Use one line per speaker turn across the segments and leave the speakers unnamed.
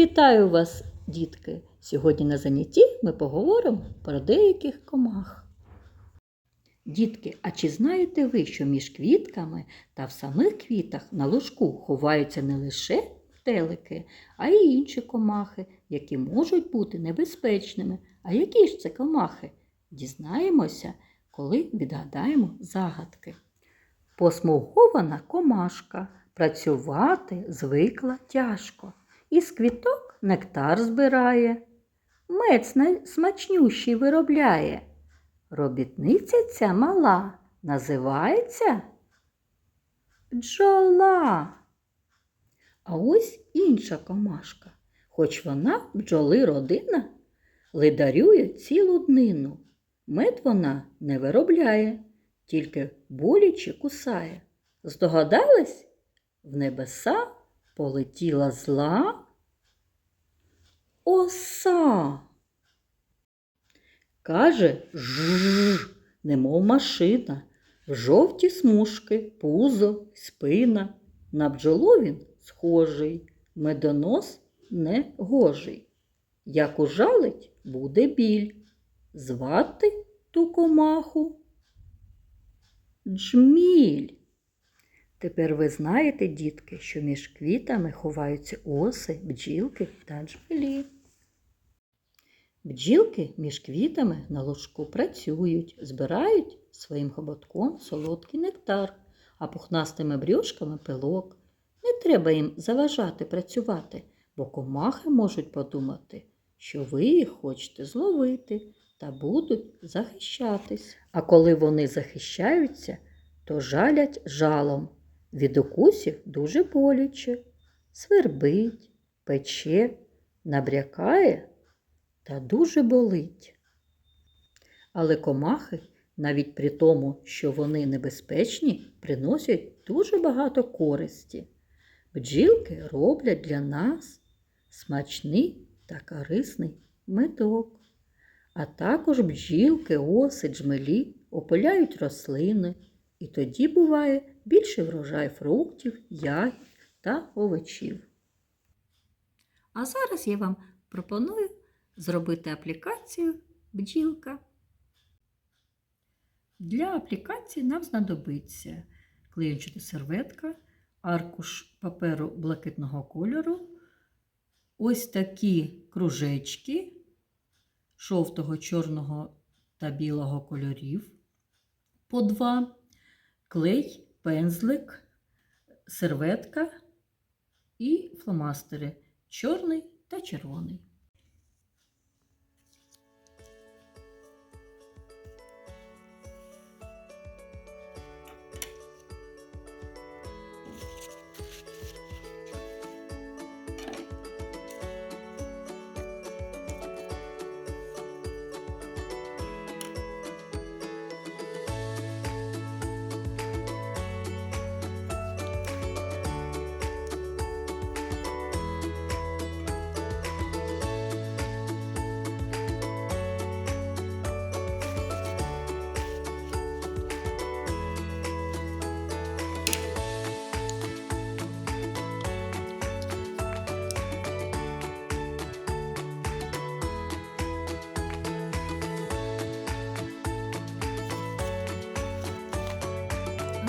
Вітаю вас, дітки! Сьогодні на занятті ми поговоримо про деяких комах. Дітки, а чи знаєте ви, що між квітками та в самих квітах на ложку ховаються не лише телики, а й інші комахи, які можуть бути небезпечними? А які ж це комахи? Дізнаємося, коли відгадаємо загадки. Посмугована комашка працювати звикла тяжко. Із квіток нектар збирає, най- смачнющий виробляє. Робітниця ця мала називається бджола. А ось інша комашка, хоч вона бджоли родина, лидарює цілу днину. Мед вона не виробляє, тільки боляче кусає. Здогадались? В небеса полетіла зла оса. Каже жж, немов машина, в жовті смужки, пузо, спина. На бджолу він схожий, медонос негожий. Як ужалить, буде біль. Звати ту комаху Джміль. Тепер ви знаєте, дітки, що між квітами ховаються оси, бджілки та джмелі. Бджілки між квітами на ложку працюють, збирають своїм хоботком солодкий нектар, а пухнастими брюшками пилок. Не треба їм заважати працювати, бо комахи можуть подумати, що ви їх хочете зловити та будуть захищатись. А коли вони захищаються, то жалять жалом. Від укусів дуже боляче, свербить, пече, набрякає та дуже болить. Але комахи, навіть при тому, що вони небезпечні, приносять дуже багато користі. Бджілки роблять для нас смачний та корисний медок. А також бджілки, оси, джмелі опиляють рослини, і тоді буває більший врожай фруктів, ягід та овочів. А зараз я вам пропоную зробити аплікацію бджілка. Для аплікації нам знадобиться клеєчата серветка, аркуш паперу блакитного кольору, ось такі кружечки жовтого, чорного та білого кольорів по два, клей, пензлик, серветка і фломастери чорний та червоний.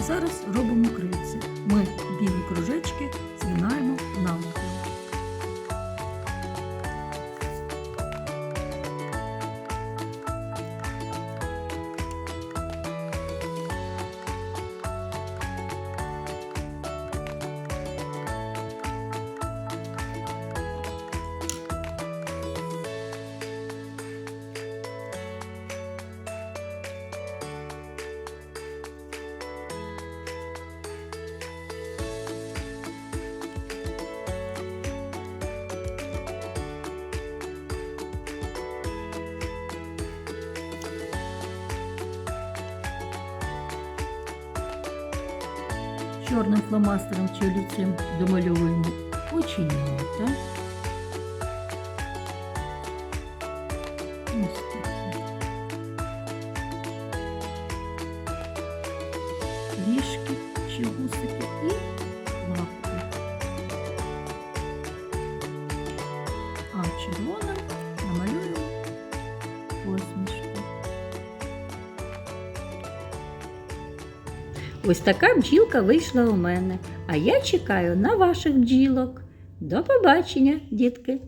Зараз робимо крильця. Ми білі кружечки Чорним фломастером чи олівцем домальовуємо оченята. Ось такі. Ось така бджілка вийшла у мене, а я чекаю на ваших бджілок. До побачення, дітки!